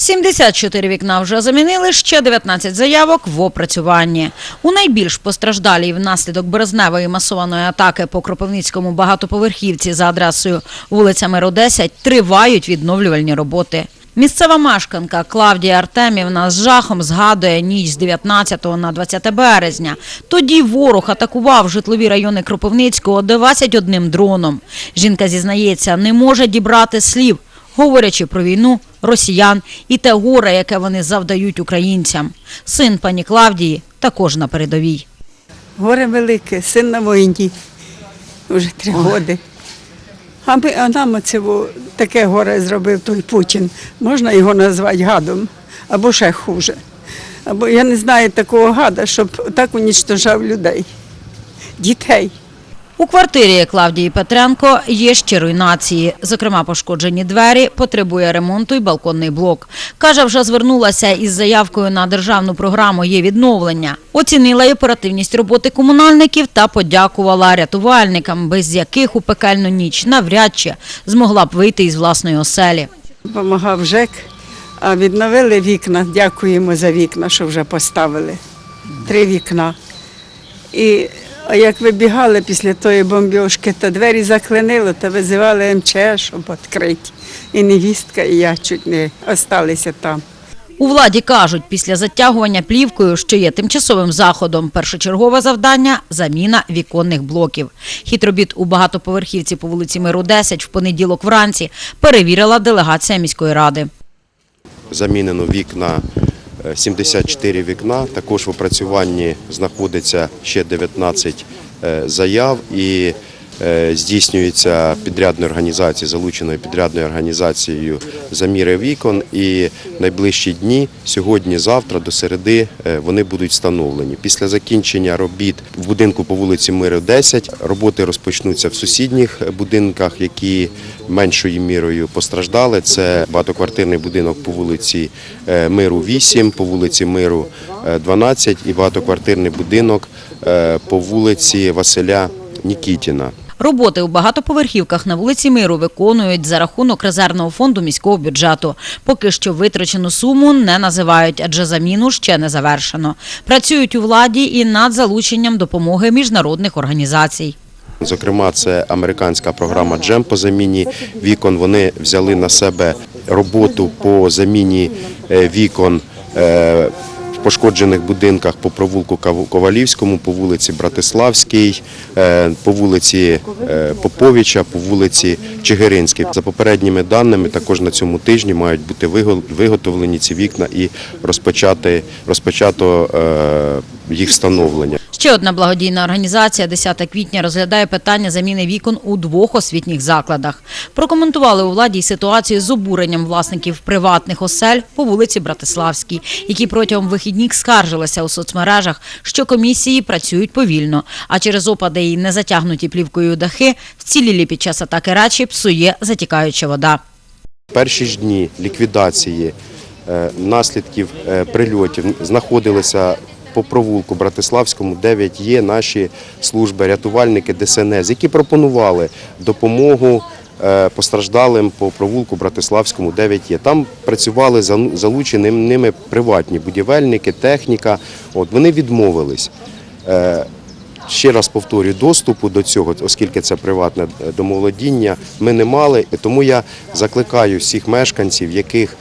74 вікна вже замінили, ще 19 заявок в опрацюванні. У найбільш постраждалій внаслідок березневої масованої атаки по Кропивницькому багатоповерхівці за адресою вулиця Миру 10 тривають відновлювальні роботи. Місцева мешканка Клавдія Артемівна з жахом згадує ніч з 19 на 20 березня. Тоді ворог атакував житлові райони Кропивницького 21 дроном. Жінка зізнається, не може дібрати слів, говорячи про війну, росіян і те горе, яке вони завдають українцям. Син пані Клавдії також на передовій. Горе велике, син на війні, вже три роки. А, ми, а нам оце таке горе зробив той Путін. Можна його назвати гадом, або ще хуже. Або я не знаю такого гада, щоб так унічтожав людей, дітей. У квартирі Клавдії Петренко є ще руйнації. Зокрема, пошкоджені двері, потребує ремонту і балконний блок. Каже, вже звернулася із заявкою на державну програму «Є відновлення». Оцінила й оперативність роботи комунальників та подякувала рятувальникам, без яких у пекельну ніч навряд чи змогла б вийти із власної оселі. Помагав ЖЕК, а відновили вікна. Дякуємо за вікна, що вже поставили. Три вікна. І а як вибігали після тої бомбіжки, то двері заклинило, то визивали МЧС, щоб відкрити. І невістка, і я чуть не осталися там. У владі кажуть, після затягування плівкою, що є тимчасовим заходом, першочергове завдання – заміна віконних блоків. Хід робіт у багатоповерхівці по вулиці Миру 10 в понеділок вранці перевірила делегація міської ради. замінено вікна, 74 вікна. Також в опрацюванні знаходиться ще 19 е, заяв і е, здійснюється підрядною організацією, залученою підрядною організацією заміри вікон. І найближчі дні, сьогодні, завтра, до середи, е, вони будуть встановлені. Після закінчення робіт в будинку по вулиці Миру 10 роботи розпочнуться в сусідніх будинках, які меншою мірою постраждали. Це багатоквартирний будинок по вулиці е, Миру 8, по вулиці Миру е, 12 і багатоквартирний будинок е, по вулиці Василя Нікітіна. Роботи у багатоповерхівках на вулиці Миру виконують за рахунок резервного фонду міського бюджету. Поки що витрачену суму не називають, адже заміну ще не завершено. Працюють у владі і над залученням допомоги міжнародних організацій. Зокрема, це американська програма Джем по заміні вікон. Вони взяли на себе роботу по заміні е, вікон. Пошкоджених будинках по провулку Ковалівському, по вулиці Братиславській, е, по вулиці е, Поповича, по вулиці Чигиринській. За попередніми даними, також на цьому тижні мають бути виготовлені ці вікна і розпочато е, їх встановлення. Ще одна благодійна організація 10 квітня розглядає питання заміни вікон у двох освітніх закладах. Прокоментували у владі й ситуацію з обуренням власників приватних осель по вулиці Братиславській, які протягом вихідних скаржилися у соцмережах, що комісії працюють повільно, а через опади і незатягнуті плівкою дахи вцілілі під час атаки речі псує затікаюча вода. Перші ж дні ліквідації е, наслідків е, прильотів знаходилися по провулку Братиславському, 9 є наші служби, рятувальники ДСНС, які пропонували допомогу е, постраждалим по провулку Братиславському, 9 є. Там працювали залучені ними приватні будівельники, техніка. От вони відмовились. Е, Ще раз повторюю, доступу до цього, оскільки це приватне е, домоволодіння, ми не мали. Тому я закликаю всіх мешканців, яких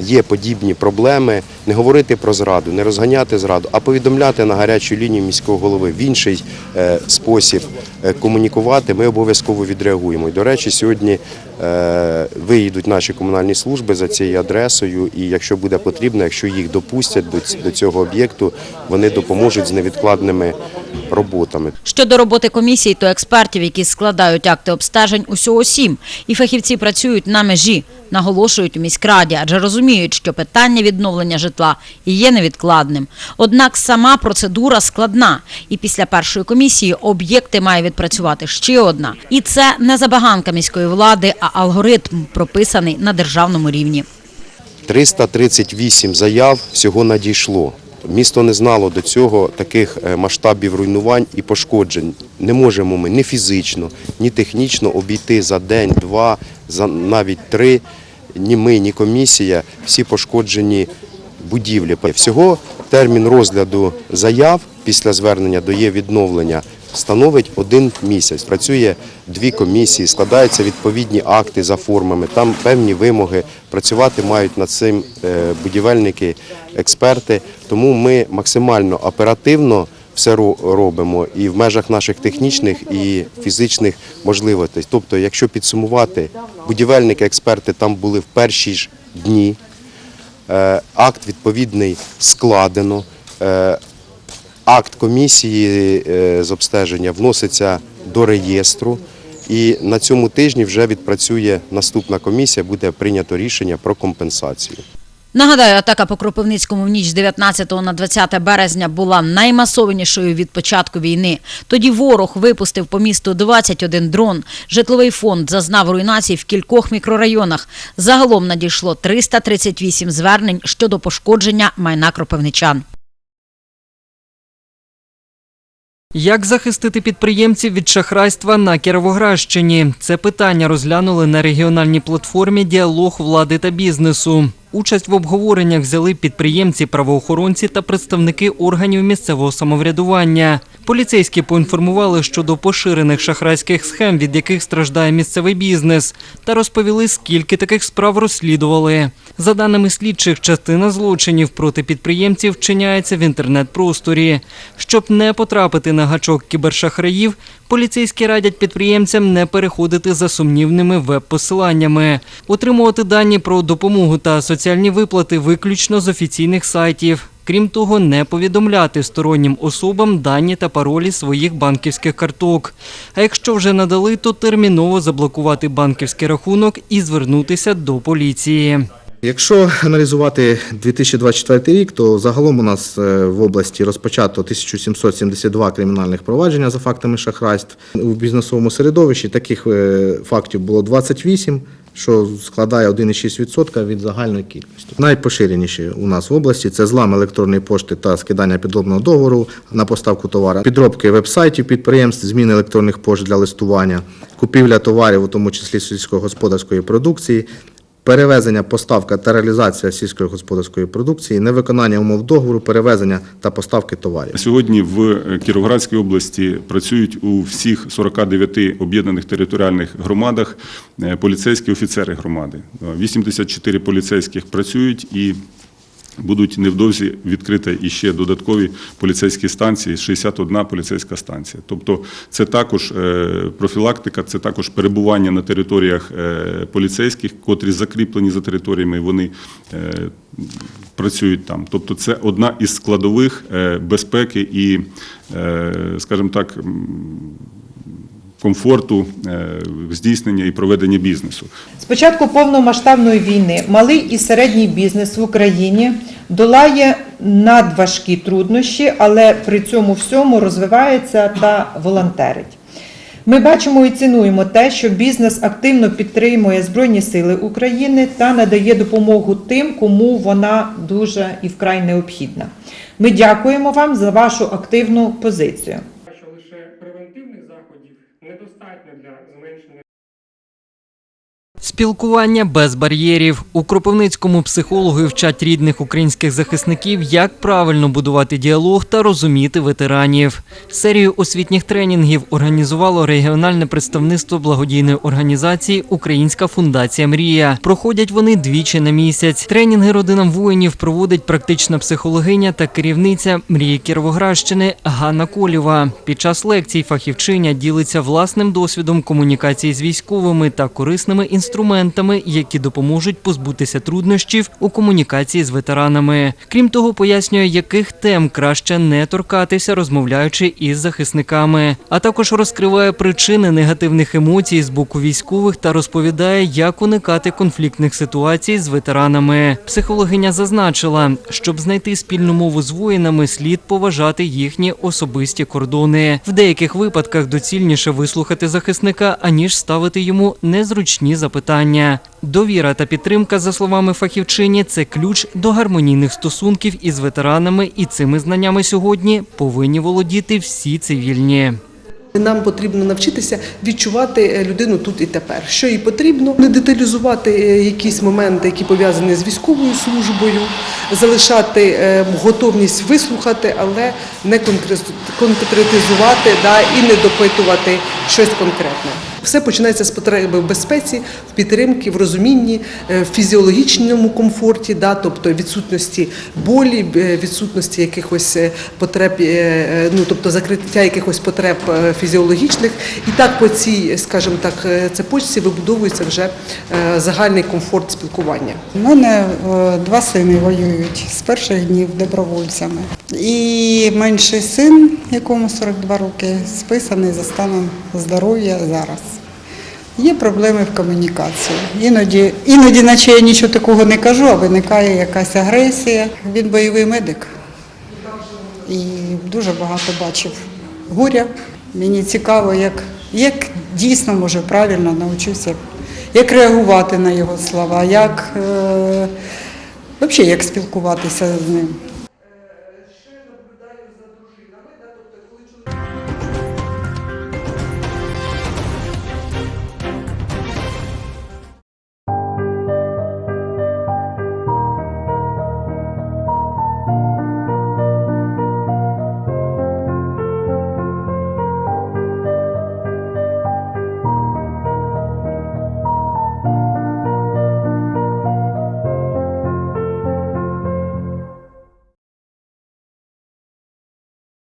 є подібні проблеми, не говорити про зраду, не розганяти зраду, а повідомляти на гарячу лінію міського голови в інший е, спосіб е, комунікувати. Ми обов'язково відреагуємо. І, до речі, сьогодні е, виїдуть наші комунальні служби за цією адресою, і якщо буде потрібно, якщо їх допустять до цього об'єкту, вони допоможуть з невідкладними роботами. Щодо роботи комісій, то експертів, які складають акти обстежень, усього сім. І фахівці працюють на межі, наголошують у міськраді, адже розуміють, що питання відновлення житла і є невідкладним. Однак сама процедура складна. І після першої комісії об'єкти має відпрацювати ще одна. І це не забаганка міської влади, а алгоритм, прописаний на державному рівні. 338 заяв всього надійшло. Місто не знало до цього таких е, масштабів руйнувань і пошкоджень. Не можемо ми ні фізично, ні технічно обійти за день, два, за навіть три ні ми, ні комісія всі пошкоджені будівлі. Всього термін розгляду заяв після звернення до є відновлення становить один місяць. Працює дві комісії, складаються відповідні акти за формами, там певні вимоги. Працювати мають над цим е, будівельники, експерти. Тому ми максимально оперативно все ро- робимо і в межах наших технічних і фізичних можливостей. Тобто, якщо підсумувати, будівельники, експерти там були в перші ж дні. Е, Акт відповідний складено. Е, Акт комісії е, з обстеження вноситься до реєстру. І на цьому тижні вже відпрацює наступна комісія, буде прийнято рішення про компенсацію. Нагадаю, атака по Кропивницькому в ніч з 19 на 20 березня була наймасованішою від початку війни. Тоді ворог випустив по місту 21 дрон. Житловий фонд зазнав руйнацій в кількох мікрорайонах. Загалом надійшло 338 звернень щодо пошкодження майна кропивничан. Як захистити підприємців від шахрайства на Кіровоградщині? Це питання розглянули на регіональній платформі Діалог влади та бізнесу. Участь в обговореннях взяли підприємці, правоохоронці та представники органів місцевого самоврядування. Поліцейські поінформували щодо поширених шахрайських схем, від яких страждає місцевий бізнес, та розповіли, скільки таких справ розслідували. За даними слідчих, частина злочинів проти підприємців вчиняється в інтернет-просторі. Щоб не потрапити на гачок кібершахраїв, поліцейські радять підприємцям не переходити за сумнівними веб-посиланнями, отримувати дані про допомогу та соціальні виплати виключно з офіційних сайтів. Крім того, не повідомляти стороннім особам дані та паролі своїх банківських карток. А якщо вже надали, то терміново заблокувати банківський рахунок і звернутися до поліції. Якщо аналізувати 2024 рік, то загалом у нас е, в області розпочато 1772 кримінальних провадження за фактами шахрайств. У бізнесовому середовищі таких е, фактів було 28, що складає 1,6% від загальної кількості. Найпоширеніші у нас в області це злам електронної пошти та скидання підробного договору на поставку товару, підробки веб-сайтів підприємств, зміни електронних пошт для листування, купівля товарів, у тому числі сільськогосподарської продукції, перевезення, поставка та реалізація сільської господарської продукції, невиконання умов договору, перевезення та поставки товарів. Сьогодні в Кіровоградській області працюють у всіх 49 об'єднаних територіальних громадах е, поліцейські офіцери громади. Е, 84 поліцейських працюють і будуть невдовзі відкриті іще додаткові поліцейські станції, 61 поліцейська станція. Тобто це також е, профілактика, це також перебування на територіях е, поліцейських, котрі закріплені за територіями, вони е, працюють там. Тобто це одна із складових безпеки і, скажімо так, комфорту е, здійснення і проведення бізнесу. З початку повномасштабної війни малий і середній бізнес в Україні долає надважкі труднощі, але при цьому всьому розвивається та волонтерить. Ми бачимо і цінуємо те, що бізнес активно підтримує Збройні Сили України та надає допомогу тим, кому вона дуже і вкрай необхідна. Ми дякуємо вам за вашу активну позицію. Спілкування без бар'єрів у Кропивницькому психологи вчать рідних українських захисників, як правильно будувати діалог та розуміти ветеранів. Серію освітніх тренінгів організувало регіональне представництво благодійної організації Українська фундація Мрія. Проходять вони двічі на місяць. Тренінги родинам воїнів проводить практична психологиня та керівниця мрії Кіровоградщини Ганна Колєва. Під час лекцій фахівчиня ділиться власним досвідом комунікації з військовими та корисними інструментами, які допоможуть позбутися труднощів у комунікації з ветеранами. Крім того, пояснює, яких тем краще не торкатися, розмовляючи із захисниками, а також розкриває причини негативних емоцій з боку військових та розповідає, як уникати конфліктних ситуацій з ветеранами. Психологиня зазначила, щоб знайти спільну мову з воїнами, слід поважати їхні особисті кордони. В деяких випадках доцільніше вислухати захисника, аніж ставити йому незручні запитання. Довіра та підтримка, за словами фахівчині, це ключ до гармонійних стосунків із ветеранами, і цими знаннями сьогодні повинні володіти всі цивільні. Нам потрібно навчитися відчувати е, людину тут і тепер. Що їй потрібно, не деталізувати е, якісь моменти, які пов'язані з військовою службою, залишати е, готовність вислухати, але не конкрет- конкретизувати да, і не допитувати щось конкретне. Все починається з потреби в безпеці, в підтримці, в розумінні, е, в фізіологічному комфорті, да, тобто відсутності болі, е, відсутності якихось е, потреб, ну тобто закриття якихось потреб фізіологічних. І так по цій, скажімо так, цепочці вибудовується вже загальний комфорт спілкування. У мене два сини воюють з перших днів добровольцями. І менший син, якому 42 роки, списаний за станом здоров'я зараз. Є проблеми в комунікації. Іноді, іноді, наче я нічого такого не кажу, а виникає якась агресія. Він бойовий медик і дуже багато бачив горя. Мені цікаво, як, як дійсно може правильно навчився, як реагувати на його слова, як, е, взагалі, як спілкуватися з ним.